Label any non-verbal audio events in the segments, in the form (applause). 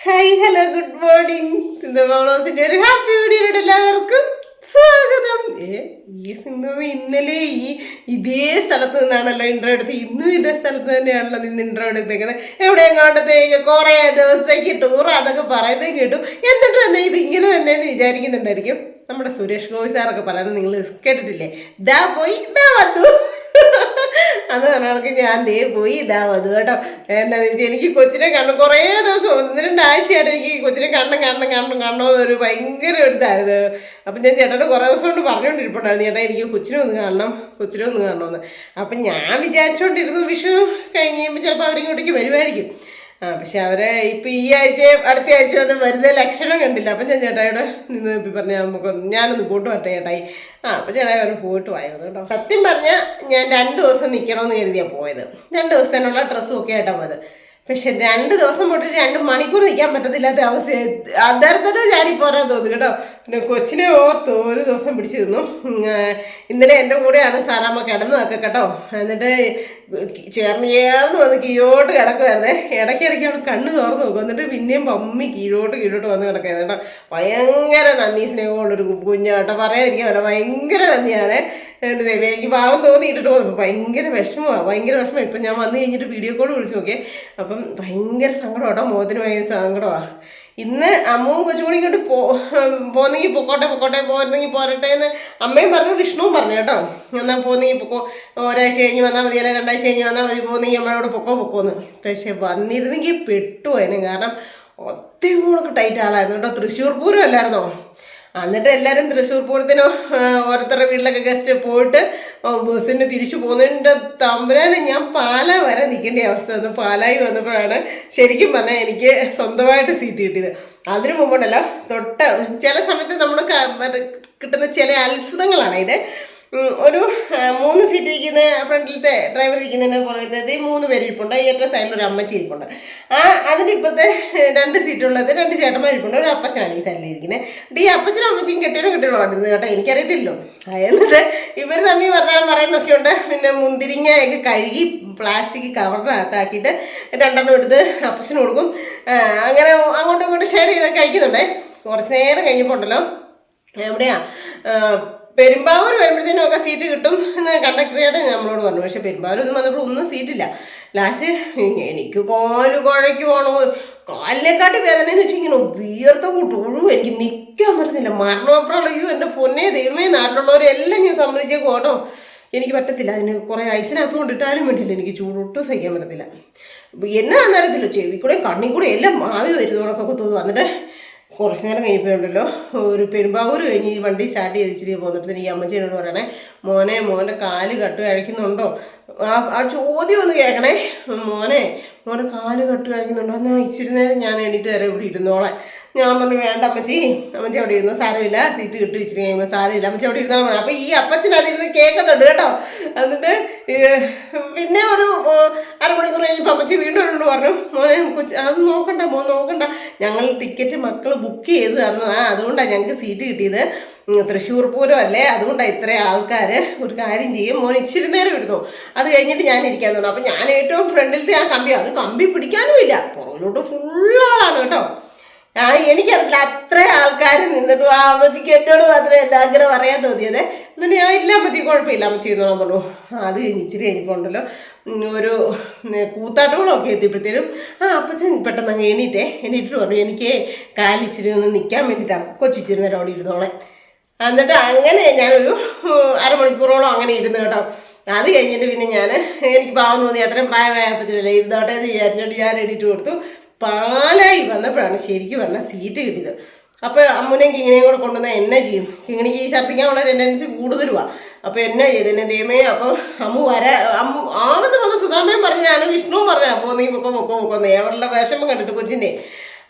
Hi hello good morning Sindhu പൗളോസിന്റെ ഒരു happy വീഡിയോയുടെ എല്ലാവർക്കും സ്വാഗതം. ഏ ഈ സിന്ധു ഇന്നലെ ഈ ഇതേ സ്ഥലത്ത് നിന്നാണല്ലോ ഇൻട്രോ എടുത്ത് ഇന്നും ഇതേ സ്ഥലത്ത് തന്നെയാണല്ലോ നിന്ന് ഇൻട്രോ എടുത്തേക്കുന്നത്. എവിടെയെങ്ങാണ്ടത്തേക്ക് കണ്ടത്തേക്ക് കുറേ ദിവസത്തേക്ക് ടൂർ അതൊക്കെ പറയുന്നത് കേട്ടു. എന്നിട്ട് തന്നെ ഇത് ഇങ്ങനെ തന്നെ എന്ന് വിചാരിക്കുന്നുണ്ടായിരിക്കും. നമ്മുടെ സുരേഷ് ഗോപി സാറൊക്കെ പറയുന്നത് നിങ്ങൾ കേട്ടിട്ടില്ലേ? ദാ പോയി ദാ വന്നു. അത് കണക്ക് ഞാൻ ദേ പോയി ഇതാ അത് കേട്ടോ. എന്താന്ന് വെച്ചാൽ എനിക്ക് കൊച്ചിനെ കണ്ണു കുറേ ദിവസം ഒന്ന് രണ്ടാഴ്ചയായിട്ട് എനിക്ക് കൊച്ചിനെ കാണണം കാണണം കാണണം കണ്ണോ എന്നൊരു ഭയങ്കര ഒരു ഇതായിരുന്നു. അപ്പം ഞാൻ ചേട്ടനോട് കുറേ ദിവസം കൊണ്ട് പറഞ്ഞുകൊണ്ടിരിപ്പുണ്ടായിരുന്നു ചേട്ടാ എനിക്ക് കൊച്ചിനെ ഒന്ന് കാണണം കൊച്ചിനെ ഒന്ന് കാണണമെന്ന് അപ്പം ഞാൻ വിചാരിച്ചുകൊണ്ടിരുന്നു വിഷു കഴിഞ്ഞ് കഴിയുമ്പോൾ ചിലപ്പോൾ അവരിങ്ങോട്ടേക്ക് വരുമായിരിക്കും പക്ഷെ അവരെ ഇപ്പൊ ഈ ആഴ്ച അടുത്ത ആഴ്ച ഒന്നും വരുന്ന ലക്ഷണം കണ്ടില്ല. അപ്പം ഞാൻ ചേട്ടായിയോട് നിന്ന് പറഞ്ഞ നമുക്ക് ഞാനൊന്ന് പോട്ട് വരട്ടെ ചേട്ടായി. ആ അപ്പം ചേട്ടായി അവർ പോയിട്ട് വായത് കേട്ടോ. സത്യം പറഞ്ഞാൽ ഞാൻ രണ്ട് ദിവസം നിൽക്കണമെന്ന് കരുതിയാണ് പോയത്. രണ്ട് ദിവസത്തിനുള്ള ഡ്രസ്സും ഒക്കെ ആയിട്ടാണ് പോയത്. പക്ഷെ രണ്ട് ദിവസം പോയിട്ട് രണ്ട് മണിക്കൂർ നിൽക്കാൻ പറ്റത്തില്ലാത്ത അവസ്ഥ. അന്നേരത്തന്നെ ചാടി പോരാൻ തോന്നുന്നു കേട്ടോ. പിന്നെ കൊച്ചിനെ ഓർത്ത് ഒരു ദിവസം പിടിച്ചിരുന്നു. ഇന്നലെ എന്റെ കൂടെയാണ് സാറാമ്മ കിടന്നതൊക്കെ കേട്ടോ. എന്നിട്ട് ചേർന്ന് ചേർന്ന് വന്ന് കീഴോട്ട് കിടക്കുമായിരുന്നേ ഇടയ്ക്കിടയ്ക്ക് അവിടെ കണ്ണ് തുറന്നു നോക്കും. എന്നിട്ട് പിന്നെയും പമ്മി കീഴോട്ട് കീഴോട്ട് വന്ന് കിടക്കുന്നത് കേട്ടോ. ഭയങ്കര നന്ദി സ്നേഹമുള്ളൊരു കുഞ്ഞു കേട്ടോ. പറയാതിരിക്കാൻ പറ്റില്ല. ഭയങ്കര നന്ദിയാണ്. എനിക്ക് പാവം തോന്നിയിട്ടിട്ട് പോകുന്നു ഭയങ്കര വിഷമമാണ് ഭയങ്കര വിഷമം. ഇപ്പം ഞാൻ വന്നു കഴിഞ്ഞിട്ട് വീഡിയോ കോൾ വിളിച്ചു നോക്കിയേ അപ്പം ഭയങ്കര സങ്കടം കേട്ടോ മോതിന് ഭയങ്കര സങ്കടമാണ് ഇന്ന് അമ്മവും കൊച്ചുകൂടി ഇങ്ങോട്ട് പോ പോന്നെങ്കിൽ പൊക്കോട്ടെ പൊക്കോട്ടെ പോരുന്നെങ്കിൽ പോരട്ടെ എന്ന് അമ്മയും പറഞ്ഞു വിഷ്ണുവും പറഞ്ഞു കേട്ടോ. എന്നാൽ പോന്നെങ്കിൽ പൊക്കോ ഒരാഴ്ച കഴിഞ്ഞ് വന്നാൽ മതി അല്ലെങ്കിൽ രണ്ടാഴ്ച കഴിഞ്ഞ് വന്നാൽ മതി പോകുന്നെങ്കിൽ അമ്മയോട് പൊക്കോ പൊക്കോന്ന്. പക്ഷേ വന്നിരുന്നെങ്കിൽ പെട്ടു അതിന് കാരണം ഒത്തിരി കൂടെ ടൈറ്റ് ആളായിരുന്നു കേട്ടോ. തൃശ്ശൂർ പൂരം അല്ലായിരുന്നോ? എന്നിട്ട് എല്ലാവരും തൃശ്ശൂർ പൂരത്തിന് ഓരോരുത്തരുടെ വീട്ടിലൊക്കെ ഗസ്റ്റ് പോയിട്ട് ബസ്സിന് തിരിച്ചു പോകുന്നതിന്റെ തമ്പുരാന് ഞാൻ പാല വരെ നിൽക്കേണ്ട അവസ്ഥ വന്നു. പാലായി വന്നപ്പോഴാണ് ശരിക്കും പറഞ്ഞാൽ എനിക്ക് സ്വന്തമായിട്ട് സീറ്റ് കിട്ടിയത്. അതിനു മുമ്പുണ്ടല്ലോ തൊട്ട് ചില സമയത്ത് നമ്മൾ കിട്ടുന്ന ചില അത്ഭുതങ്ങളാണ് ഇത്. ഒരു മൂന്ന് സീറ്റ് ഇരിക്കുന്ന ഫ്രണ്ടിലത്തെ ഡ്രൈവർ ഇരിക്കുന്നതിന് ഈ മൂന്ന് പേര് ഇരിപ്പുണ്ട്. ഏറ്റവും സൈഡിൽ ഒരു അമ്മച്ചി ഇരിപ്പുണ്ട്. ആ അതിന്റെ ഇപ്പുറത്തെ രണ്ട് സീറ്റുള്ളത് രണ്ട് ചേട്ടന്മാർ ഇരിപ്പുണ്ട്. ഒരു അപ്പച്ചനാണ് ഈ സൈഡിൽ ഇരിക്കുന്നത് ഈ അപ്പച്ചനും അമ്മച്ചിയും കെട്ടിയോ കെട്ടിയോ പാടുന്നത് കേട്ടോ. എനിക്കറിയത്തില്ലോ അതായത് ഇവർ തമ്മിൽ വർത്തമാനം പറയുന്നൊക്കെ ഉണ്ട് പിന്നെ മുന്തിരിങ്ങയൊക്കെ കഴുകി പ്ലാസ്റ്റിക് കവറിനകത്താക്കിയിട്ട് രണ്ടെണ്ണം എടുത്ത് അപ്പച്ചന് കൊടുക്കും. അങ്ങനെ അങ്ങോട്ടും ഇങ്ങോട്ടും ഷെയർ ചെയ്ത് കഴിക്കുന്നുണ്ടേ. കുറച്ച് നേരം കഴിഞ്ഞപ്പോൾ ഉണ്ടല്ലോ. എവിടെയാ? പെരുമ്പാവൂർ വരുമ്പോഴത്തേനും ഒക്കെ സീറ്റ് കിട്ടും എന്ന് കണ്ടക്ടറിയായിട്ട് നമ്മളോട് പറഞ്ഞു. പക്ഷെ പെരുമ്പാവൂരൊന്നും വന്നപ്പോൾ ഒന്നും സീറ്റില്ല ലാസ്റ്റ് എനിക്ക് കാൽ കുഴയ്ക്ക് പോകണോ കാലിനെക്കാട്ടി വേദന എന്ന് വെച്ചാൽ ഇങ്ങനെ വീർത്ത കൂട്ട് ഒഴിവ് എനിക്ക് നിൽക്കാൻ പറ്റുന്നില്ല. മരണപ്രളയോ എന്റെ പൊന്നെ ദൈവമേ നാട്ടിലുള്ളവരെല്ലാം ഞാൻ സമ്മതിച്ചേക്കും കേട്ടോ. എനിക്ക് പറ്റത്തില്ല. അതിന് കുറേ ഐസിനകത്ത് കൊണ്ടിട്ടാലും വേണ്ടിയില്ല. എനിക്ക് ചൂടൊട്ടും സഹിക്കാൻ പറ്റത്തില്ല. എന്നാ അന്നേരത്തില്ല ചെവി കൂടെ എല്ലാം മാവി വരുന്നതൊക്കെ തോന്നുന്നു. വന്നിട്ട് കുറച്ച് നേരം കഴിഞ്ഞപ്പോഴുണ്ടല്ലോ. ഒരു പെരുമ്പാവൂർ കഴിഞ്ഞ് ഈ വണ്ടി സ്റ്റാർട്ട് ചെയ്ത് ഇച്ചിരി പോന്നപ്പോഴത്തേന് ഈ അമ്മച്ചേനോട് പറയണേ മോനെ മോന്റെ കാൽ കട്ട് കഴിക്കുന്നുണ്ടോ? ആ ആ ചോദ്യം ഒന്ന് കേൾക്കണേ. മോനെ മോനെ കാൽ കട്ട് കഴിക്കുന്നുണ്ടോ? എന്നാൽ ഇച്ചിരി നേരം ഞാൻ എണീറ്റ് തരാം ഇവിടെ ഇരുന്നോളെ. ഞാൻ പറഞ്ഞു വേണ്ട അമ്മച്ചി അമ്മച്ചി അവിടെ ഇരുന്നു സാരമില്ല. സീറ്റ് കിട്ടും ഇച്ചിരി കഴിയുമ്പോൾ സാരമില്ല. അമ്മച്ചി അവിടെ ഇരുന്നാൽ അപ്പോൾ ഈ അപ്പച്ചൻ അതിരുന്ന് കേൾക്കുന്നുണ്ട് കേട്ടോ. എന്നിട്ട് പിന്നെ ഒരു അരമണിക്കൂർ കഴിഞ്ഞപ്പോൾ അമ്മച്ചി വീണ്ടും പറഞ്ഞു മോനെ കൊച്ചു അത് നോക്കണ്ട മോൻ നോക്കണ്ട. ഞങ്ങൾ ടിക്കറ്റ് മക്കൾ ബുക്ക് ചെയ്ത് തന്നതാ. അതുകൊണ്ടാണ് ഞങ്ങൾക്ക് സീറ്റ് കിട്ടിയത്. തൃശ്ശൂർ പൂരം അല്ലേ? അതുകൊണ്ടാണ് ഇത്രയും ആൾക്കാർ ഒരു കാര്യം ചെയ്യും. മോൻ ഇച്ചിരി നേരം ഇരുന്നു. അത് കഴിഞ്ഞിട്ട് ഞാൻ ഇരിക്കാൻ തോന്നുന്നു അപ്പം ഞാൻ ഏറ്റവും ഫ്രണ്ടിലത്തെ ആ കമ്പി അത് കമ്പി പിടിക്കാനുമില്ല. പുറകിലോട്ട് ഫുള്ളാണ് കേട്ടോ. ആ എനിക്കറിയില്ല അത്ര ആൾക്കാർ നിന്നിട്ട്. ആ അമ്മച്ചിക്ക് എന്നോട് മാത്രമേ എന്റെ ആഗ്രഹം പറയാൻ തോന്നിയത്. എന്നിട്ട് ഞാൻ ഇല്ല അമ്മച്ചി കുഴപ്പമില്ല അമ്മച്ചി എന്നോളം പറഞ്ഞു. അത് കഴിഞ്ഞ് ഇച്ചിരി ഒരു കൂത്താട്ടുകളൊക്കെ എത്തിയപ്പോഴത്തേനും ആ അപ്പച്ചൻ പെട്ടെന്ന് അങ്ങ് എണീറ്റേ എണീറ്റിട്ട് പറഞ്ഞു എനിക്ക് കാലിച്ചിരി ഒന്ന് നിൽക്കാൻ വേണ്ടിയിട്ടാണ് കൊച്ചിച്ചിരി നേരം അവിടെ ഇരുന്നോളെ. എന്നിട്ട് അങ്ങനെ ഞാനൊരു അരമണിക്കൂറോളം അങ്ങനെ ഇരുന്ന് കേട്ടോ. അത് കഴിഞ്ഞിട്ട് പിന്നെ ഞാൻ എനിക്ക് പാവം തോന്നി അത്രയും പ്രായമായപ്പച്ചനല്ലേ ഇരുന്നോട്ടെ എന്ന് വിചാരിച്ചിട്ട് ഞാൻ എണീറ്റ് കൊടുത്തു. പാലായി വന്നപ്പോഴാണ് ശരിക്കും പറഞ്ഞാൽ സീറ്റ് കിട്ടിയത്. അപ്പോൾ അമ്മുനെയും കിങ്ങിനെയും കൂടെ കൊണ്ടുവന്നാൽ എന്നെ ചെയ്യും. കിങ്ങിണിക്ക് ഈ ഛർദ്ദിക്കാനുള്ള ടെൻഡൻസി കൂടുതലുമാണ് അപ്പോൾ എന്നെ ചെയ്ത് എന്നെ ദൈവമേ. അപ്പോൾ അമ്മു വരാ അമ്മു ആകത്ത് വന്ന് സുധാമയും പറഞ്ഞാണ് വിഷ്ണുവും പറഞ്ഞ അപ്പോൾ നീ പൊക്കോ പൊക്കോ പൊക്കോ അവരുടെ വിഷമം കണ്ടിട്ട് കൊച്ചിന്റെ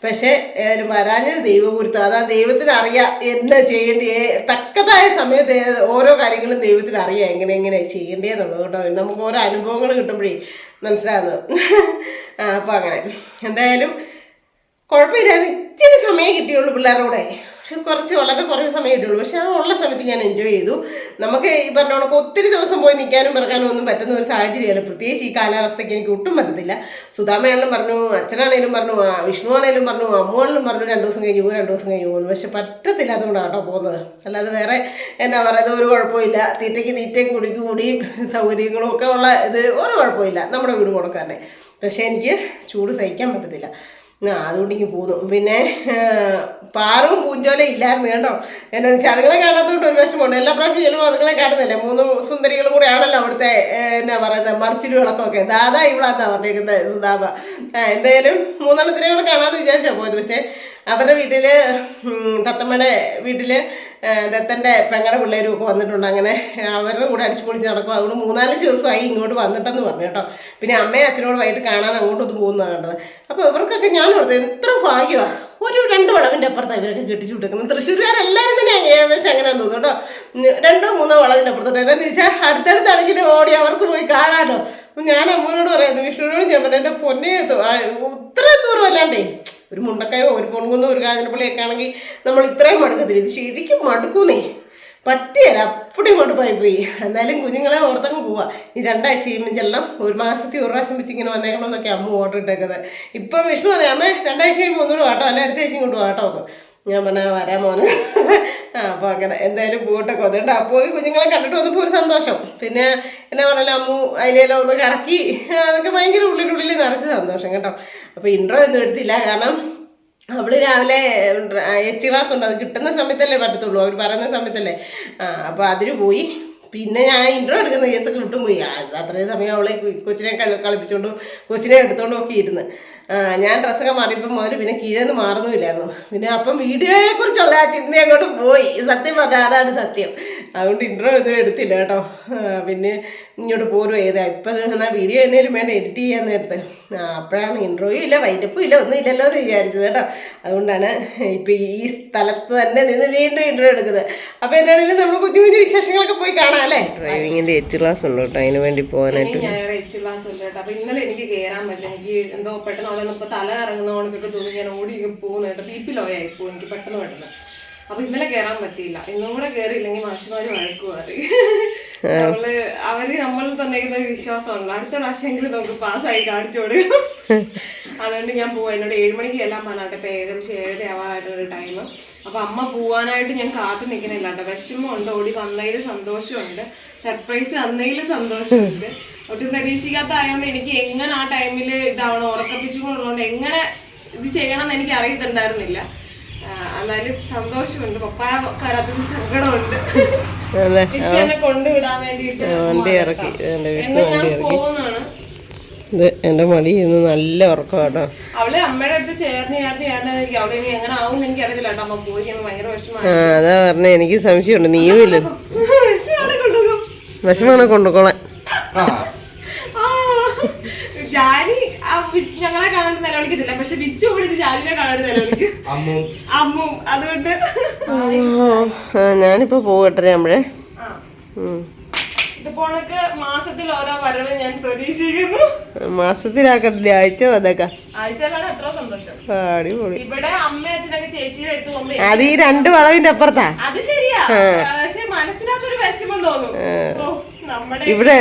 പക്ഷേ ഏതായാലും വരാഞ്ഞത് ദൈവപുരുത്ത. അതാ ദൈവത്തിന് അറിയാം എന്നാ ചെയ്യേണ്ടി തക്കതായ സമയത്ത് ഓരോ കാര്യങ്ങളും ദൈവത്തിന് അറിയാ എങ്ങനെ എങ്ങനെ ചെയ്യേണ്ടതെന്നുള്ളത് കേട്ടോ. നമുക്ക് ഓരോ അനുഭവങ്ങൾ കിട്ടുമ്പോഴേ മനസ്സിലാകുന്നത് ആ അപ്പോൾ അങ്ങനെ. എന്തായാലും കുഴപ്പമില്ല. ഇച്ചിരി സമയം കിട്ടിയുള്ളൂ പിള്ളേരുടെ കുറച്ച് വളരെ കുറേ സമയം കിട്ടിയുള്ളൂ. പക്ഷെ ആ ഉള്ള സമയത്ത് ഞാൻ എൻജോയ് ചെയ്തു. നമുക്ക് ഈ പറഞ്ഞ കണക്ക് ഒത്തിരി ദിവസം പോയി നിൽക്കാനും പിറക്കാനും ഒന്നും പറ്റുന്ന ഒരു സാഹചര്യമല്ല. പ്രത്യേകിച്ച് ഈ കാലാവസ്ഥയ്ക്ക് എനിക്ക് ഒട്ടും പറ്റത്തില്ല. സുധാമയാണെങ്കിലും പറഞ്ഞു അച്ഛനാണേലും പറഞ്ഞു വിഷ്ണു ആണേലും പറഞ്ഞു അമ്മുവാണെങ്കിലും പറഞ്ഞു രണ്ട് ദിവസം കഴിഞ്ഞു പോകും രണ്ട് ദിവസം കഴിഞ്ഞു പോകുന്നു പക്ഷെ പറ്റത്തില്ലാത്തതുകൊണ്ടാണ് കേട്ടോ പോകുന്നത്. അല്ലാതെ വേറെ എന്നാ പറയുന്നത് ഒരു കുഴപ്പമില്ല. തീറ്റയ്ക്ക് തീറ്റയും കുടിക്ക് കൂടിയും സൗകര്യങ്ങളും ഒക്കെ ഉള്ള ഇത് ഒരു കുഴപ്പമില്ല. നമ്മുടെ വീട് കൊടുക്കാതെ പക്ഷേ എനിക്ക് ചൂട് സഹിക്കാൻ പറ്റത്തില്ല. ആ അതുകൊണ്ട് ഇങ്ങനെ പോന്നു പിന്നെ പാറും പൂഞ്ചോല ഇല്ലായിരുന്നു കേട്ടോ. എന്നാ വെച്ചാൽ അതുങ്ങളെ കാണാത്തതുകൊണ്ട് ഒരു വിഷമമുണ്ട്. എല്ലാ പ്രാവശ്യം ചെല്ലുമ്പോൾ അതുങ്ങളെ കാണുന്നില്ല? മൂന്ന് സുന്ദരികളും കൂടെ ആണല്ലോ അവിടുത്തെ എന്നാ പറയുന്നത് മറിച്ചിരി ഒക്കെ. ദാദാ ഇവളാന്നാ പറഞ്ഞേക്കുന്നത് സുധാബ ആ എന്തായാലും മൂന്നെണ്ണത്തിനെ കൂടെ കാണാമെന്ന് വിചാരിച്ചാൽ പോയത്. പക്ഷേ അവരുടെ വീട്ടിൽ തത്തമ്മയുടെ വീട്ടിൽ ദത്തന്റെ പെങ്ങളുടെ പിള്ളേരും ഒക്കെ വന്നിട്ടുണ്ട് അങ്ങനെ അവരുടെ കൂടെ അടിച്ചു പൊളിച്ച് നടക്കും അതുകൊണ്ട് മൂന്നാലഞ്ച് ദിവസമായി ഇങ്ങോട്ട് വന്നിട്ടെന്ന് പറഞ്ഞു കേട്ടോ പിന്നെ അമ്മയും അച്ഛനോട് വൈകിട്ട് കാണാൻ അങ്ങോട്ടൊന്ന് പോകുന്നതാണ് കണ്ടത് അപ്പോൾ ഇവർക്കൊക്കെ ഞാൻ കൊടുത്തത് എത്ര ഭാഗ്യമാണ് ഒരു രണ്ട് വളവിന്റെ അപ്പുറത്താണ് ഇവരൊക്കെ കെട്ടിച്ചു വിട്ടേക്കുന്നത് തൃശ്ശൂർകാരെല്ലാവരും തന്നെ ഏകദേശം അങ്ങനെ തോന്നുന്നു കേട്ടോ രണ്ടോ മൂന്നോ വളവിന്റെ അപ്പുറത്തോട്ട് എന്താണെന്ന് വെച്ചാൽ അടുത്തടുത്താണെങ്കിൽ ഓടി അവർക്ക് പോയി കാണാനോ ഞാൻ അമ്മനോട് പറയുന്നത് വിഷ്ണുവിനോട് ഞാൻ പറഞ്ഞു എന്റെ പൊന്നെ ഇത്ര ദൂരം അല്ലാണ്ടേ ഒരു മുണ്ടക്കയോ ഒരു പൊൺകുന്നോ ഒരു കാഞ്ഞിരപ്പള്ളിയൊക്കെ ആണെങ്കിൽ നമ്മൾ ഇത്രയും മടുക്കത്തില്ല. ഇത് ശരിക്കും മടുക്കുന്നേ. പറ്റിയല്ല അപ്പടി മടുപ്പായി പോയി. എന്നാലും കുഞ്ഞുങ്ങളെ ഓർത്തങ്ങ് പോവാ. ഇനി രണ്ടാഴ്ച കഴിയുമ്പോൾ ചെല്ലാം ഒരു മാസത്തിൽ ഒരു പ്രാവശ്യം വെച്ച് ഇങ്ങനെ വന്നേക്കണമെന്നൊക്കെ അമ്മ ഓർഡർ ഇട്ടേക്കുന്നത്. ഇപ്പം വിഷ്ണു പറയാം അമ്മേ രണ്ടാഴ്ച കഴിയുമ്പോൾ ഒന്നുകൂടെ വാട്ടോ അല്ല അടുത്ത ആഴ്ച കൊണ്ട് വാട്ടോ ഞാൻ പറഞ്ഞാൽ വരാൻ മോനെ. ആ അപ്പോൾ അങ്ങനെ എന്തായാലും പൂട്ടൊക്കെ വന്നിട്ട് അപ്പോൾ കുഞ്ഞുങ്ങളെ കണ്ടിട്ട് വന്നപ്പോൾ ഒരു സന്തോഷം. പിന്നെ എന്നാ പറഞ്ഞാലും അമ്മു അതിനെല്ലാം ഒന്ന് കറക്കി. അതൊക്കെ ഭയങ്കര ഉള്ളിനുള്ളിൽ നിറച്ച് സന്തോഷം കേട്ടോ. അപ്പോൾ ഇൻട്രോ ഒന്നും എടുത്തില്ല. കാരണം അവൾ രാവിലെ എച്ച് ക്ലാസ് ഉണ്ട്. അത് കിട്ടുന്ന സമയത്തല്ലേ പറ്റത്തുള്ളൂ. അവർ പറയുന്ന സമയത്തല്ലേ. അപ്പോൾ അതിന് പോയി. പിന്നെ ഞാൻ ഇൻട്രോ എടുക്കുന്ന കേസൊക്കെ വിട്ടും പോയി. അത്രയും സമയം അവളെ കൊച്ചിനെ കളിപ്പിച്ചുകൊണ്ടും കൊച്ചിനെ എടുത്തുകൊണ്ടും ഒക്കെ ഇരുന്ന്. ഞാൻ ഡ്രസ്സൊക്കെ മാറിയപ്പോൾ മുതൽ പിന്നെ കീഴെന്ന് മാറുന്നുമില്ലായിരുന്നു. പിന്നെ അപ്പം വീഡിയോയെ കുറിച്ചുള്ള ആ ചിന്ത അങ്ങോട്ട് പോയി. സത്യം പറഞ്ഞാൽ അതാണ് സത്യം. അതുകൊണ്ട് ഇൻട്രോ ഇതുവരെ എടുത്തില്ല കേട്ടോ. പിന്നെ ഇങ്ങോട്ട് പോരും ഏതാ? ഇപ്പം എന്നാൽ വീഡിയോ എന്നേലും വേണ്ട എഡിറ്റ് ചെയ്യാൻ നേരത്ത്. അപ്പോഴാണ് ഇൻട്രോയും ഇല്ല വൈറ്റപ്പും ഇല്ല ഒന്നും ഇല്ലല്ലോ എന്ന് വിചാരിച്ചത് കേട്ടോ. അതുകൊണ്ടാണ് ഇപ്പം ഈ സ്ഥലത്ത് തന്നെ നിന്ന് വീണ്ടും ഇൻട്രോ എടുക്കുന്നത്. അപ്പോൾ എന്താണെങ്കിലും നമ്മൾ കുഞ്ഞു കുഞ്ഞു വിശേഷങ്ങളൊക്കെ പോയി കാണാം അല്ലേ? ഡ്രൈവിങ്ങിന്റെ എച്ച് ക്ലാസ് ഉണ്ട് കേട്ടോ അതിന് വേണ്ടി പോകാനായിട്ട്. എച്ച് ക്ലാസ് ഉണ്ട് കേട്ടോ. അപ്പം ഇന്നലെ എനിക്ക് കയറാൻ പറ്റില്ല. എനിക്ക് എന്തോ പെട്ടെന്ന് അവിടെ ഇപ്പോൾ തല ഇറങ്ങുന്ന കണക്കൊക്കെ തോന്നി ഞാൻ ഓടി പോകുന്നു കേട്ടോ. പി ലോ പോകും എനിക്ക് പെട്ടെന്ന് പെട്ടെന്ന് അപ്പൊ ഇന്നലെ കേറാൻ പറ്റിയില്ല. ഇന്നും കൂടെ കയറിയില്ലെങ്കിൽ മനുഷ്യന്മാര് വഴക്കുമാറി നമ്മൾ അവർ നമ്മൾ തന്നേക്കുന്ന ഒരു ഉണ്ട് അടുത്ത പ്രാവശ്യമെങ്കിലും നമുക്ക് പാസ്സായി കാണിച്ചു കൊടുക്കും. അതുകൊണ്ട് ഞാൻ പോവാ. എന്നോട് ഏഴ് മണിക്ക് എല്ലാം പറഞ്ഞാട്ടെ. ഇപ്പൊ ഏകദേശം ഏഴര ആവാറായിട്ടുള്ള ഒരു ടൈം അപ്പൊ അമ്മ പോവാനായിട്ട് ഞാൻ കാത്തു നിൽക്കുന്നില്ല കേട്ടോ. വിഷമമുണ്ട്. ഓടി വന്നതിൽ സന്തോഷമുണ്ട്. സർപ്രൈസ് തന്നതിൽ സന്തോഷമുണ്ട്. ഒട്ടും പ്രതീക്ഷിക്കാത്ത ആയതുകൊണ്ട് എനിക്ക് എങ്ങനെ ആ ടൈമിൽ ഇതാവണം? ഉറക്കപ്പിച്ചുകൊണ്ടുള്ളതുകൊണ്ട് എങ്ങനെ ഇത് ചെയ്യണം എന്ന് എനിക്ക് അറിയത്തുണ്ടായിരുന്നില്ല. എന്നാലും സന്തോഷമുണ്ട്. പപ്പായ കരാത്തിന് സങ്കടമുണ്ട്. വണ്ടി ഇറക്കി. എന്റെ വിഷ്ണു വണ്ടി ഇറക്കി. ഇത് എന്റെ മടി ഇന്ന് നല്ല ഉറക്കം കേട്ടോ അവൾ അമ്മയുടെ അടുത്ത് ചേർന്ന് ചേർന്ന് ചേർന്നായിരിക്കും ഇനി എങ്ങനെ ആവും എന്ന് എനിക്ക് അറിയില്ല കേട്ടോ. അമ്മ പോയി കഴിയുമ്പോൾ ഭയങ്കര വിഷമമായി ആ അതാ പറഞ്ഞ എനിക്ക് സംശയമുണ്ട്. നീയും ഇല്ല. വിഷമാണ് കൊണ്ടുപോകും. വിഷമാണ് കൊണ്ടുപോളെ ആ. ജാനി ഞങ്ങളെ കാണാൻ നിലവിളിക്കത്തില്ല. പക്ഷെ ബിച്ചു കൂടി ജാനിനെ കാണാൻ നിലവിളിക്കും. അമ്മും. അതുകൊണ്ട് ഞാനിപ്പോ പോകട്ടെ നമ്മളെ മാസത്തിൽ ഓരോ വരവ് ഞാൻ പ്രതീക്ഷിക്കുന്നു. മാസത്തിലാക്കട്ടില്ല ആഴ്ച വന്നേക്കാം അടിപൊളി. ഇവിടെ അമ്മ അച്ഛനൊക്കെ ചേച്ചിയുടെ അടുത്ത് പോകുമ്പോ അത് ഈ രണ്ട് വളവിന്റെ അപ്പുറത്താ? അത് ശരിയാ. പക്ഷെ മനസ്സിനകത്തൊരു വിഷമം തോന്നും. ഓ നമ്മുടെ ഇവിടെ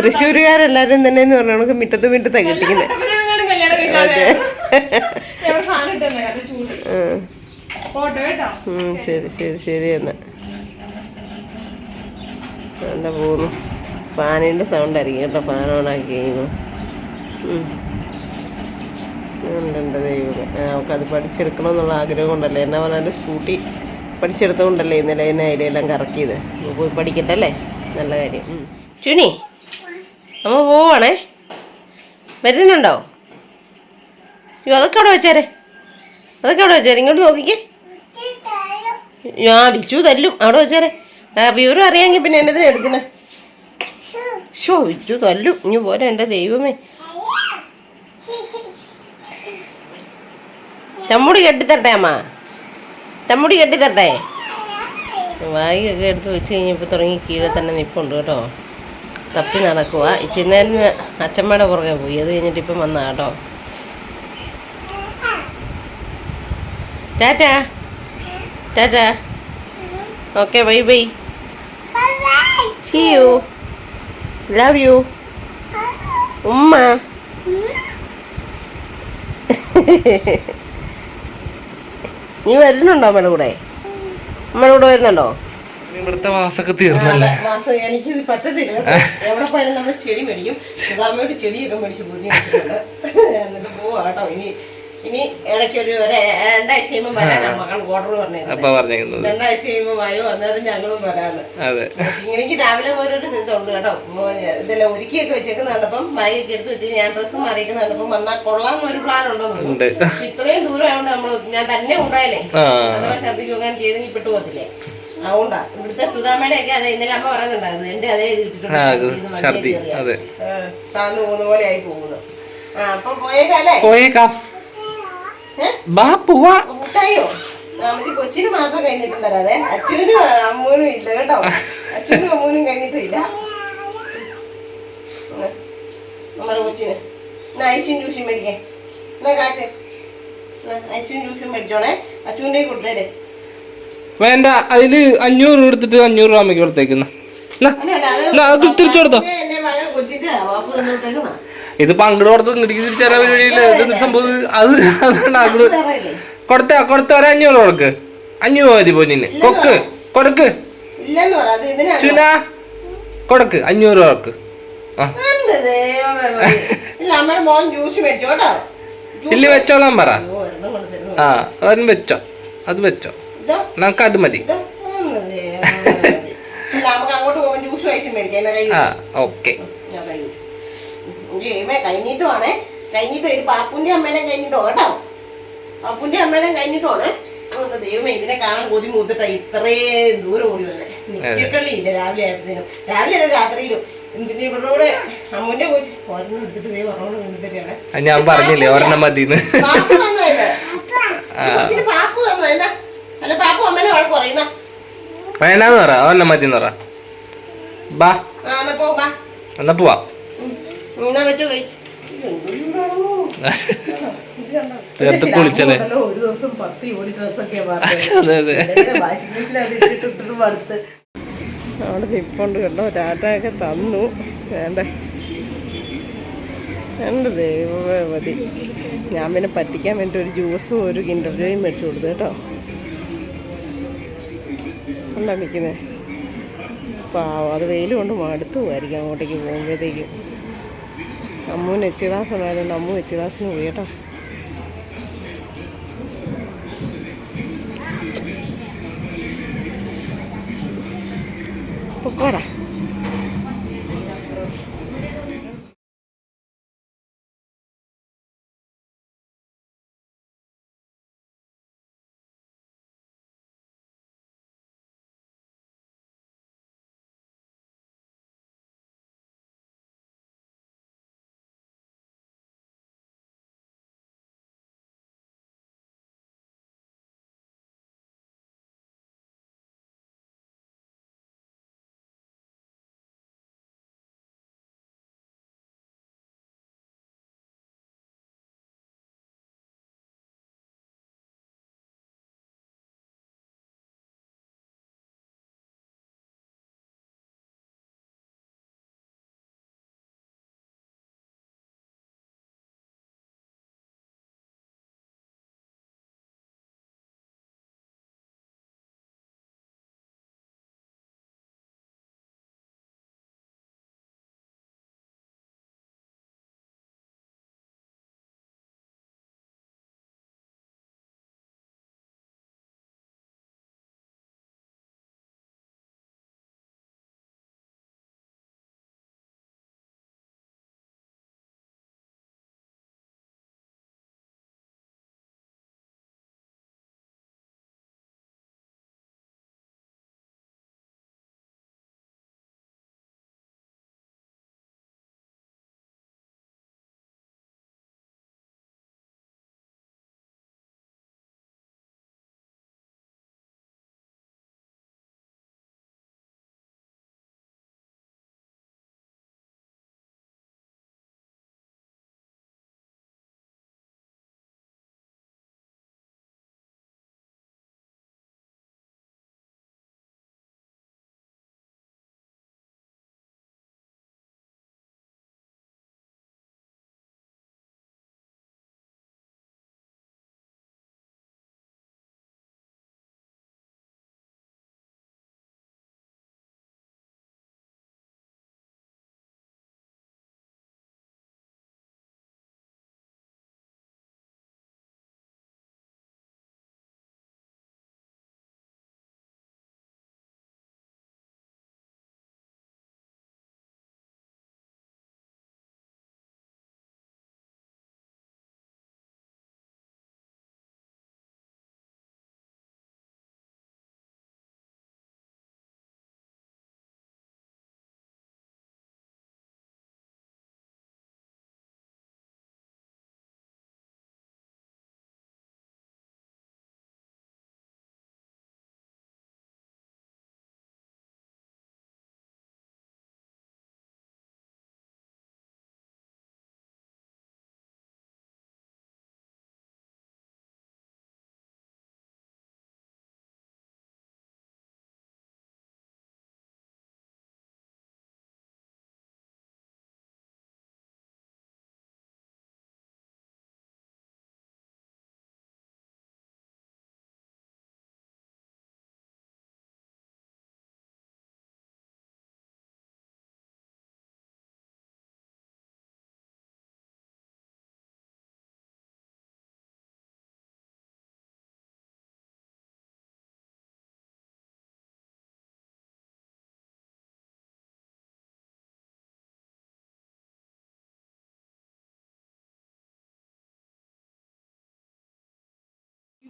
തൃശ്ശൂരുകാരെല്ലാരും തന്നെ എന്ന് പറഞ്ഞ നമുക്ക് മിറ്റത്ത് മിറ്റത്താ കെട്ടിക്കുന്നത് അത്. ശരി ശരി ശരി എന്നാ എന്താ പോകുന്നു? ഫാനിന്റെ സൗണ്ട് ആയിരിക്കും കേട്ടോ ഫാൻ ഓണാക്കി കഴിയുമ്പോൾ എന്റെ ദൈവമേ. അവൾക്കത് പഠിച്ചെടുക്കണമെന്നുള്ള ആഗ്രഹം കൊണ്ടല്ലേ? എന്നാ പറഞ്ഞാൽ സ്കൂട്ടി പഠിച്ചെടുത്തോണ്ടല്ലേ ഇന്നലെ എന്നെ അതിലെല്ലാം കറക്കിയത്. പോയി പഠിക്കട്ടല്ലേ? നല്ല കാര്യം. ചുനി അമ്മ പോവാണേ? വരുന്നുണ്ടോ അയ്യോ അതൊക്കെ അവിടെ വെച്ചേരെ. അതൊക്കെ അവിടെ വെച്ചേരെ. ഇങ്ങോട്ട് നോക്കിക്കേ. ഞാൻ ബിച്ചു തല്ലും. അവിടെ വെച്ചേരെ. വിവരം അറിയാമെങ്കിൽ പിന്നെ എന്നതിനാ എടുക്കണേ. ഷോ ബിച്ചു തല്ലും. ഇനി പോരാ എന്റെ ദൈവമേ. തമ്മുടി കെട്ടിത്തരട്ടെ അമ്മ? തമ്മുടി കെട്ടിത്തരട്ടെ? വായിയൊക്കെ എടുത്ത് വെച്ച് കഴിഞ്ഞപ്പോൾ തുടങ്ങി കീഴെ തന്നെ നിപ്പുണ്ട് കേട്ടോ. തപ്പി നടക്കുക ഇച്ചിരി നേരം അച്ഛമ്മയുടെ പുറകെ പോയി. അത് കഴിഞ്ഞിട്ട് ഇപ്പം വന്നാ കേട്ടോ. Tata tata okay bye bye see you love you ഉമ്മ നീ വരുന്നുണ്ടോ അമ്മയുടെ കൂടെ? അമ്മയുടെ കൂടെ വരുന്നുണ്ടോ? ഇവിടുത്തെ വാസൊക്കെ തീർന്നല്ലേ? മാസം എനിക്ക് ഇത് പറ്റത്തില്ല. എവിടെ പോയാലും നമ്മൾ ചെടി മേടിക്കും. സുധാമയോട് ചെടിയൊക്കെ മേടിച്ച് പൂജ എന്നിട്ട് പോവാട്ടോ ഇനി ഇനി ഇടയ്ക്ക് ഒരു രണ്ടാഴ്ച കഴിയുമ്പോൾ വരാനാണ് മകൾ ഓർഡർ പറഞ്ഞേക്കുന്നത് രണ്ടാഴ്ച കഴിയുമ്പോൾ വായോ അന്നേരം ഞങ്ങളും വരാന്ന്. അതെ. ഇങ്ങനെക്ക് രാവിലെ ഓരോരു ഇതുണ്ട് കേട്ടോ. ഇതെല്ലാം ഒരുക്കിയൊക്കെ വെച്ചേക്കുന്ന കണ്ടപ്പം ബാഗൊക്കെ എടുത്ത് വെച്ച് ഞാൻ ഡ്രസ്സ് മാറിയിരിക്കുന്ന കണ്ടപ്പം വന്നാൽ കൊള്ളാം ഒരു പ്ലാൻ ഉണ്ടെന്ന് ഉണ്ട്. ഇത്രയും ദൂരം ആയതുകൊണ്ട് നമ്മൾ ഞാൻ തന്നെ ഉണ്ടായാലേ അഥവാ ഛർദ്ദിക്ക് പോകാൻ ചെയ്തെങ്കിൽ പെട്ടു പോകത്തില്ലേ? അതുകൊണ്ടാ. ഇവിടുത്തെ സുധാമയുടെ ഒക്കെ അതെ ഇന്നലെ അമ്മ പറയുന്നുണ്ടായിരുന്നു എന്റെ അതേ ഇത്. ഏ, താഴ്ന്നു പോകുന്ന പോലെ ആയി പോകുന്നു. ആ അപ്പൊ പോയേക്കല്ലേ പോയേക്കാം. നമുക്ക് കൊച്ചിന് മാത്രം കഴിഞ്ഞിട്ടും തരാവേ അച്ഛനും അമ്മൂനും ഇല്ല കേട്ടോ. അച്ഛനും അമ്മൂനും കഴിഞ്ഞിട്ടില്ല. നമ്മുടെ കൊച്ചിന്. എന്നാ ഐസും ജ്യൂസും മേടിക്കേ. എന്നാ കാച്ചേ. ഐസും ജ്യൂസും മേടിച്ചോണേ. അച്ഛന്റെ കൊടുത്തേരെ വേണ്ട അതിൽ അഞ്ഞൂറ് രൂപ എടുത്തിട്ട് അഞ്ഞൂറ് രൂപ അമ്മയ്ക്ക് കൊടുത്തേക്കുന്ന തിരിച്ചു കൊടുത്തോ. കൊച്ചിന്റെ വാപ്പ് അങ്ങോട്ട് കൊടുത്ത് ഇങ്ങോട്ട് തിരിച്ചറിയാൻ പരിപാടിയില്ല? ഇതെന്ത് സംഭവം? അത് അതാണ് അങ്ങോട്ട്? കൊടുത്ത കൊടുത്ത ഒരു അഞ്ഞൂറ് കൊടുക്ക്. അഞ്ഞൂറ് മതി പൊന്നിന് കൊക്ക് കൊടുക്ക് അത് ചുന കൊടുക്ക് അഞ്ഞൂറ് കൊടുക്ക്. ഇല്ല വെച്ചോളാം വെച്ചോളാൻ പറ. ആ അവൻ വെച്ചോ അത് വെച്ചോ. നമുക്ക് അത് മതി. ആ ഒന്ന് ദൈവമേ കഴിഞ്ഞിട്ടുമാണേ കഴിഞ്ഞിട്ട് ഒരു പാപ്പുന്റെ അമ്മേനെ കഴിഞ്ഞിട്ടോ കേട്ടോ. പാപ്പുന്റെ അമ്മേനെ കഴിഞ്ഞിട്ടുവാണേ ഓ, ദൈവമേ ഇതിനെ കാണാൻ കൊതി മൂത്തിട്ടാ ഇത്രയും ദൂരം ഓടി വന്നേ. നിക്കള്ളിയില്ല രാവിലെ ആയപ്പോഴത്തേനും. രാവിലെ അല്ല രാത്രിയിലും. പിന്നെ ഇവരോട് അമ്മുന്റെ കൊച്ചി? ഒരെണ്ണം എടുത്തിട്ട് ദൈവം ഒരെണ്ണം കൊണ്ടുതരികയാണ് ഞാൻ പറഞ്ഞില്ലേ ഒരെണ്ണം മതിന്ന്? പാപ്പു തന്നോ ഇത്? ഈ കൊച്ചിന് പാപ്പു അല്ല പാപ്പു അമ്മേനെ വഴക്ക് പറയുന്ന വേണ്ടാന്ന് പറ ഒരെണ്ണം മതിന്ന് പറ. ബാ. എന്നാ പോവാ. എന്നാ ചേർത്ത് കുളിച്ചല്ലേ ഒരു ദിവസം പത്തി (laughs) ഇട്ടിട്ടിട്ട് വറുത്ത്. അവിടെ നിപ്പുണ്ട് കേട്ടോ ടാറ്റയൊക്കെ തന്നു. വേണ്ട? എന്റെ ദൈവമേ മതി. ഞാൻ പിന്നെ പറ്റിക്കാൻ വേണ്ടി ഒരു ജ്യൂസും ഒരു കിൻഡർ ജോയും മേടിച്ചു കൊടുത്തു കേട്ടോ. ഉണ്ടാ നിൽക്കുന്നേ? പാവം അത് വെയിൽ കൊണ്ട് മടുത്തു പോകായിരിക്കും അങ്ങോട്ടേക്ക് പോകുമ്പോഴത്തേക്കും. അമ്മൂന് എച്ച് ക്ലാസ് ഉണ്ടായതുകൊണ്ട് അമ്മു എച്ച് ക്ലാസ്സിന് പോയി കേട്ടോ. പൊക്കോടാ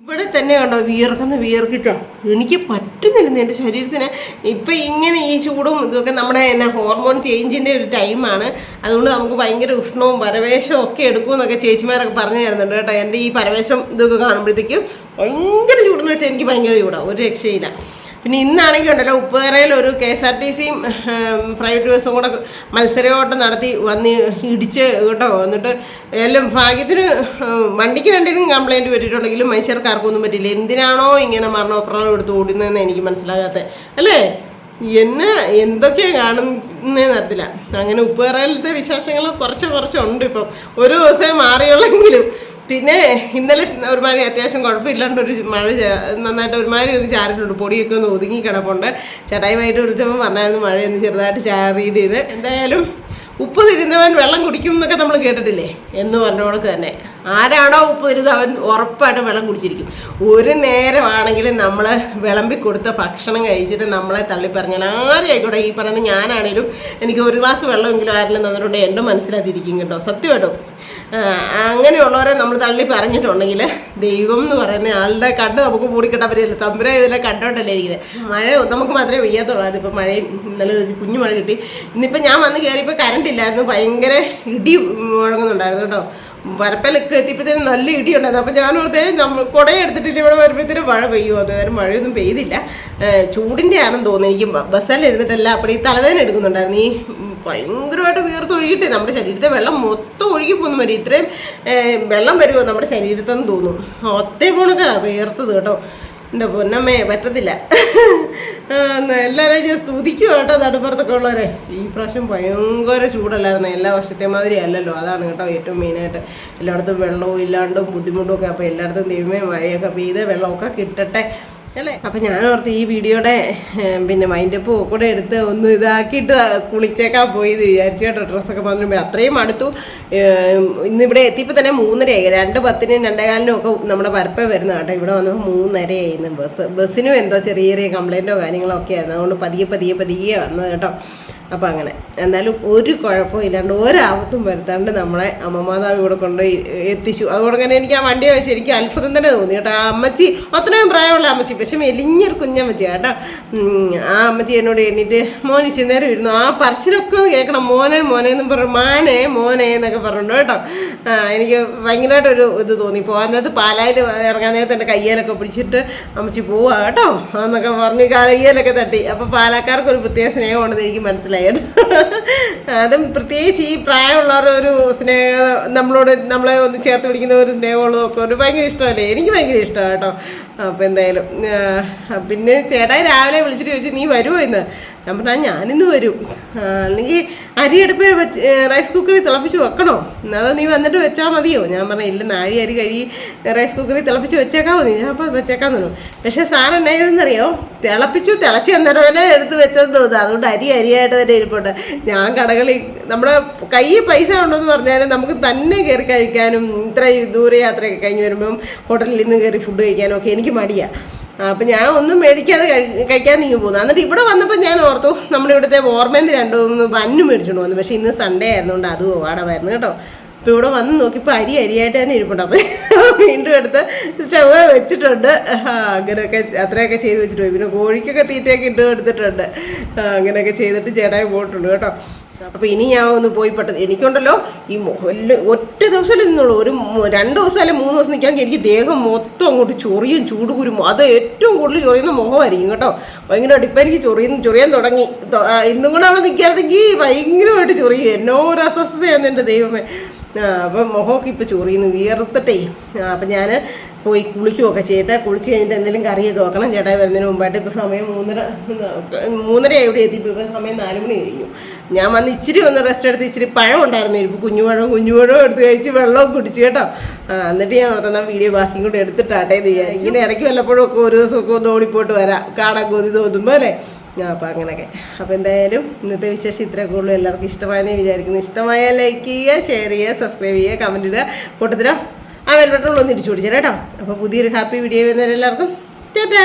ഇവിടെ തന്നെ കണ്ടോ വിയർക്കുന്ന വിയർക്കിട്ടോ. എനിക്ക് പറ്റുന്നില്ലെന്ന് എന്റെ ശരീരത്തിന്. ഇപ്പം ഇങ്ങനെ ഈ ചൂടും ഇതൊക്കെ നമ്മുടെ എന്നാ ഹോർമോൺ ചേഞ്ചിന്റെ ഒരു ടൈമാണ് അതുകൊണ്ട് നമുക്ക് ഭയങ്കര ഉഷ്ണവും പരവേശവും ഒക്കെ എടുക്കുമെന്നൊക്കെ ചേച്ചിമാരൊക്കെ പറഞ്ഞു തരുന്നുണ്ട് കേട്ടോ. എന്റെ ഈ പരവേശം ഇതൊക്കെ കാണുമ്പോഴത്തേക്കും ഭയങ്കര ചൂടെന്ന് വെച്ചാൽ എനിക്ക് ഭയങ്കര ചൂടാണ് ഒരു രക്ഷയില്ല. പിന്നെ ഇന്നാണെങ്കിൽ ഉണ്ടല്ലോ ഉപ്പുകരയിൽ ഒരു കെ എസ് ആർ ടി സിയും പ്രൈവറ്റ് ബസ്സും കൂടെ മത്സരയോട്ടം നടത്തി വന്ന് ഇടിച്ച് കേട്ടോ. എന്നിട്ട് എല്ലാം ഭാഗ്യത്തിന് വണ്ടിക്ക് രണ്ടിനും കംപ്ലൈന്റ് പറ്റിയിട്ടുണ്ടെങ്കിലും മനുഷ്യർക്ക് ആർക്കൊന്നും പറ്റില്ല എന്തിനാണോ ഇങ്ങനെ മരണോപ്രാളം എടുത്ത് ഓടുന്നതെന്ന് എനിക്ക് മനസ്സിലാകാത്തത് അല്ലേ? എന്നെ എന്തൊക്കെയാണ് കാണുന്നേ നടത്തില്ല അങ്ങനെ ഉപ്പുകരയിലത്തെ വിശേഷങ്ങൾ കുറച്ച് കുറച്ചുണ്ട് ഇപ്പം. ഒരു ദിവസമേ മാറിയുള്ളെങ്കിലും പിന്നെ ഇന്നലെ ഒരുമാതിരി അത്യാവശ്യം കുഴപ്പമില്ലാണ്ട് ഒരു മഴ നന്നായിട്ട് ഒരുമാതിരി ഒന്ന് ചാറിയിട്ടുണ്ട്. പൊടിയൊക്കെ ഒന്ന് ഒതുങ്ങി കിടപ്പുണ്ട്. ചേട്ടായി വൈകിട്ട് വിളിച്ചപ്പോൾ പറഞ്ഞായിരുന്നു മഴയൊന്ന് ചെറുതായിട്ട് ചാറിയിട്ട് എന്തായാലും ഉപ്പ് തിരുന്നവൻ വെള്ളം കുടിക്കും എന്നൊക്കെ നമ്മൾ കേട്ടിട്ടില്ലേ? എന്ന് പറഞ്ഞോടക്ക് തന്നെ. ആരാണോ ഉപ്പ് തരുന്നത് അവൻ ഉറപ്പായിട്ട് വെള്ളം കുടിച്ചിരിക്കും. ഒരു നേരമാണെങ്കിലും നമ്മൾ വിളമ്പി കൊടുത്ത ഭക്ഷണം കഴിച്ചിട്ട് നമ്മളെ തള്ളിപ്പറഞ്ഞാൽ ആരും ആയിക്കോട്ടെ ഈ പറയുന്ന ഞാനാണേലും എനിക്ക് ഒരു ഗ്ലാസ് വെള്ളമെങ്കിലും ആരെങ്കിലും തന്നിട്ടുണ്ട് എന്റെ മനസ്സിലതിരിക്കും കേട്ടോ. സത്യമായിട്ടോ. അങ്ങനെയുള്ളവരെ നമ്മൾ തള്ളി പറഞ്ഞിട്ടുണ്ടെങ്കിൽ ദൈവം എന്ന് പറയുന്ന ആളുടെ കണ്ട് നമുക്ക് മൂടിക്കിട്ടാൻ പറ്റില്ല. തമ്പുര ഇതിലെ കണ്ടോണ്ടല്ലേ ഇരിക്കുന്നത് മഴ നമുക്ക് മാത്രമേ വയ്യാത്തുള്ളൂ അതിപ്പോൾ മഴയും ഇന്നലെ കുഞ്ഞു മഴ കിട്ടി. ഇന്നിപ്പോൾ ഞാൻ വന്ന് കയറിയപ്പോൾ കറണ്ട് ഇല്ലായിരുന്നു. ഭയങ്കര ഇടി മുഴങ്ങുന്നുണ്ടായിരുന്നു കേട്ടോ. വരപ്പലൊക്കെ എത്തിയപ്പോഴത്തേനും നല്ല ഇടി ഉണ്ടായിരുന്നു അപ്പോൾ ഞാൻ ഓർത്തേ നമ്മൾ കുടയെ എടുത്തിട്ട് ഇവിടെ വരുമ്പോഴത്തേനും മഴ പെയ്യുമോ അത് നേരം മഴയൊന്നും പെയ്തില്ല. ചൂടിന്റെ ആണെന്ന് തോന്നുന്നു. എനിക്ക് ബസ്സെല്ലാം ഇരുന്നിട്ടല്ല അപ്പോൾ ഈ തലവേദന എടുക്കുന്നുണ്ടായിരുന്നു. ഈ ഭയങ്കരമായിട്ട് വീർത്തൊഴുകിയിട്ടേ നമ്മുടെ ശരീരത്തെ വെള്ളം മൊത്തം ഒഴുകി പോകുന്നു വരും ഇത്രയും വെള്ളം വരുമോ നമ്മുടെ ശരീരത്തെന്ന് തോന്നും ഒത്തേ പോണൊക്കെ വീർത്തത് കേട്ടോ. എന്റെ പൊന്നമ്മേ പറ്റത്തില്ല. എല്ലാവരെയും ഞാൻ സ്തുതിക്കും കേട്ടോ നടുപ്പുറത്തൊക്കെ ഉള്ളവരെ. ഈ പ്രാവശ്യം ഭയങ്കര ചൂടല്ലായിരുന്നു എല്ലാ വർഷത്തെ മാതിരി അല്ലല്ലോ. അതാണ് കേട്ടോ ഏറ്റവും മെയിനായിട്ട് എല്ലായിടത്തും വെള്ളവും ഇല്ലാണ്ടും ബുദ്ധിമുട്ടും ഒക്കെ. അപ്പോൾ എല്ലായിടത്തും ദൈവമേ മഴയൊക്കെ പെയ്ത് വെള്ളമൊക്കെ കിട്ടട്ടെ. അല്ലേ? അപ്പം ഞാൻ ഓർത്ത് ഈ വീഡിയോയുടെ പിന്നെ മൈൻഡപ്പ് കൂടെ എടുത്ത് ഒന്ന് ഇതാക്കിയിട്ട് കുളിച്ചേക്കാൻ പോയി എന്ന് വിചാരിച്ചു കേട്ടോ. ഡ്രസ്സൊക്കെ വന്നിട്ട് അത്രയും അടുത്തു ഇന്നിവിടെ എത്തിയപ്പോൾ തന്നെ മൂന്നരയായി. രണ്ട് പത്തിനും രണ്ടേകാലിനും ഒക്കെ നമ്മുടെ പരപ്പ വരുന്ന കേട്ടോ. ഇവിടെ വന്നപ്പോൾ മൂന്നരയായി ബസ്. ബസ്സിനും എന്തോ ചെറിയ ചെറിയ കംപ്ലൈന്റോ കാര്യങ്ങളോ ഒക്കെ ആയിരുന്നു. അതുകൊണ്ട് പതിയെ പതിയെ പതിയെ വന്നത് കേട്ടോ. അപ്പോൾ അങ്ങനെ. എന്നാലും ഒരു കുഴപ്പവും ഇല്ലാണ്ട് ഒരാപത്തും വരുത്താണ്ട് നമ്മളെ അമ്മമാതാവ് ഇവിടെ കൊണ്ട് എത്തിച്ചു. അതുകൊണ്ട് തന്നെ എനിക്ക് ആ വണ്ടിയെ വെച്ച് എനിക്ക് അത്ഭുതം തന്നെ തോന്നി കേട്ടോ. ആ അമ്മച്ചി അത്രയും പ്രായമുള്ള അമ്മച്ചി പക്ഷെ മെലിഞ്ഞൊരു കുഞ്ഞമ്മച്ചി കേട്ടോ. ആ അമ്മച്ചി എന്നോട് എണ്ണീറ്റ് മോനെ ഇച്ചിരി നേരം ഇരുന്നു? ആ പറച്ചിലൊക്കെ ഒന്ന് കേൾക്കണം. മോനെ മോനെ എന്നും പറഞ്ഞു മാനെ മോനെ എന്നൊക്കെ പറഞ്ഞു കേട്ടോ. എനിക്ക് ഭയങ്കരമായിട്ടൊരു ഇത് തോന്നി. പോകാൻ പാലായിൽ ഇറങ്ങാൻ നേരത്ത് എന്റെ കയ്യേലൊക്കെ പിടിച്ചിട്ട് അമ്മച്ചി പോവാ കേട്ടോ എന്നൊക്കെ പറഞ്ഞ് കയ്യേലൊക്കെ തട്ടി. അപ്പോൾ പാലക്കാർക്ക് ഒരു പ്രത്യേക സ്നേഹമുണ്ടെന്ന് എനിക്ക് മനസ്സിലായി. കേട്ടോ (laughs) അതും പ്രത്യേകിച്ച് ഈ പ്രായമുള്ളവർ ഒരു സ്നേഹ നമ്മളോട് നമ്മളെ ഒന്ന് ചേർത്ത് പിടിക്കുന്ന ഒരു സ്നേഹമുള്ളതൊക്കെ ഒരു ഭയങ്കര ഇഷ്ടമല്ലേ? എനിക്ക് ഭയങ്കര ഇഷ്ടമാണ് കേട്ടോ. അപ്പോൾ എന്തായാലും പിന്നെ ചേട്ടായി രാവിലെ വിളിച്ചിട്ട് ചോദിച്ചു നീ വരുമോ ഇന്ന്? ഞാൻ പറഞ്ഞാൽ ഞാനിന്ന് വരും. അല്ലെങ്കിൽ അരി അടുപ്പ് വെച്ച് റൈസ് കുക്കറിൽ തിളപ്പിച്ച് വെക്കണോ? അതോ നീ വന്നിട്ട് വെച്ചാൽ മതിയോ? ഞാൻ പറഞ്ഞ ഇല്ല നാഴി അരി കഴുകി റൈസ് കുക്കറിൽ തിളപ്പിച്ച് വെച്ചേക്കാമോ നീ? ഞാൻ അപ്പോൾ വെച്ചേക്കാന്ന് തോന്നും പക്ഷേ സാധനം എന്നായതെന്നറിയോ തിളപ്പിച്ചു തിളച്ച് അന്നേരം തന്നെ എടുത്ത് വെച്ചതെന്ന് തോന്നുന്നു. അതുകൊണ്ട് അരി അരിയായിട്ട് തന്നെ ഇരിപ്പുണ്ട്. ഞാൻ കടകളിൽ നമ്മുടെ കയ്യിൽ പൈസ ഉണ്ടെന്ന് പറഞ്ഞാലും നമുക്ക് തന്നെ കയറി കഴിക്കാനും ഇത്ര ദൂരയാത്രയൊക്കെ കഴിഞ്ഞ് വരുമ്പം ഹോട്ടലിൽ നിന്ന് കയറി ഫുഡ് കഴിക്കാനും ഒക്കെ എനിക്ക് മടിയാണ് അപ്പം ഞാൻ ഒന്നും മേടിക്കാതെ കഴി- കഴിക്കാൻ നീങ്ങി പോകുന്നു എന്നിട്ട് ഇവിടെ വന്നപ്പോൾ ഞാൻ ഓർത്തു നമ്മുടെ ഇവിടുത്തെ ഓർമ്മേന്ന് രണ്ടു മൂന്ന് മേടിച്ചോണ്ട് മേടിച്ചുകൊണ്ട് വന്നു. പക്ഷേ ഇന്ന് സൺഡേ ആയിരുന്നുകൊണ്ട് അത് വരുന്നു കേട്ടോ. അപ്പം ഇവിടെ വന്ന് നോക്കിയപ്പോൾ അരി അരിയായിട്ട് തന്നെ ഇരിപ്പുണ്ട്. അപ്പോൾ വീണ്ടും എടുത്ത് സ്റ്റവ് വെച്ചിട്ടുണ്ട്. അങ്ങനെയൊക്കെ അത്രയൊക്കെ ചെയ്ത് വെച്ചിട്ട് പോയി പിന്നെ കോഴിക്കൊക്കെ തീറ്റയൊക്കെ ഇട്ട് എടുത്തിട്ടുണ്ട് അങ്ങനെയൊക്കെ ചെയ്തിട്ട് ചേട്ടായി പോയിട്ടുണ്ട് കേട്ടോ. അപ്പോൾ ഇനി ഞാൻ ഒന്ന് പോയി പെട്ടെന്ന് എനിക്കുണ്ടല്ലോ ഈ ഒറ്റ ദിവസമല്ലേ നിന്നുള്ളൂ. ഒരു രണ്ടു ദിവസം അല്ലെങ്കിൽ മൂന്ന് ദിവസം നിൽക്കാൻ എനിക്ക് ദേഹം മൊത്തം അങ്ങോട്ട് ചൊറിയും ചൂടുകുരും അത് ഏറ്റവും കൂടുതൽ ചൊറിയുന്ന മുഖമായിരിക്കും കേട്ടോ. ഭയങ്കരമായിട്ട് ഇപ്പം എനിക്ക് ചൊറിയുന്നു ചൊറിയാൻ തുടങ്ങി. ഇന്നും കൂടെ അവിടെ നിൽക്കാതെങ്കിൽ ഭയങ്കരമായിട്ട് ചൊറിയും. എന്നോ ഒരു അസ്വസ്ഥതയാണ് എന്റെ ദൈവമേ. അപ്പം മുഖമൊക്കെ ഇപ്പോൾ ചൊറിയുന്നു. വിയർത്തിട്ടേ. അപ്പം ഞാൻ പോയി കുളിക്കുകയൊക്കെ ചേട്ടാ കുളിച്ച് കഴിഞ്ഞിട്ട് എന്തെങ്കിലും കറിയൊക്കെ വെക്കണം. ചേട്ടായി വരുന്നതിന് മുമ്പായിട്ട് ഇപ്പോൾ സമയം മൂന്നര മൂന്നര എവിടെ എത്തി. ഇപ്പോൾ സമയം നാല് മണി കഴിഞ്ഞു. ഞാൻ വന്ന് ഇച്ചിരി ഒന്ന് റെസ്റ്റ് എടുത്ത് ഇച്ചിരി പഴം ഉണ്ടായിരുന്നു. ഇപ്പോൾ കുഞ്ഞുപഴം കുഞ്ഞുപഴം എടുത്ത് കഴിച്ച് വെള്ളവും കുടിച്ചു കേട്ടോ. എന്നിട്ട് ഞാൻ ഓർത്തുന്ന വീഡിയോ ബാക്കിയും കൂടെ എടുത്തിട്ടാട്ടെ എന്ന് വിചാരിച്ചു ഇങ്ങനെ ഇടയ്ക്ക് വല്ലപ്പോഴും ഒക്കെ ഒരു ദിവസമൊക്കെ ഒന്ന് ഓടിപ്പോയിട്ട് വരാം. കാണാൻ കൊതി തോന്നുമ്പോൾ അല്ലേ? ആ അപ്പോൾ അങ്ങനെയൊക്കെ. അപ്പോൾ എന്തായാലും ഇന്നത്തെ വിശേഷം ഇത്രയൊക്കെ ഉള്ളൂ. എല്ലാവർക്കും ഇഷ്ടമായെന്ന് വിചാരിക്കുന്നു. ഇഷ്ടമായ ലൈക്ക് ചെയ്യുക ഷെയർ ചെയ്യുക സബ്സ്ക്രൈബ് ചെയ്യുക കമന്റ് ഇടുക. കൂട്ടത്തിലോ? ആ വെൽബട്ടൺ ഒന്ന് ഇടിച്ചു കേട്ടോ. അപ്പോൾ പുതിയൊരു ഹാപ്പി വീഡിയോ വരുന്നവരെല്ലാവർക്കും. ടാറ്റാ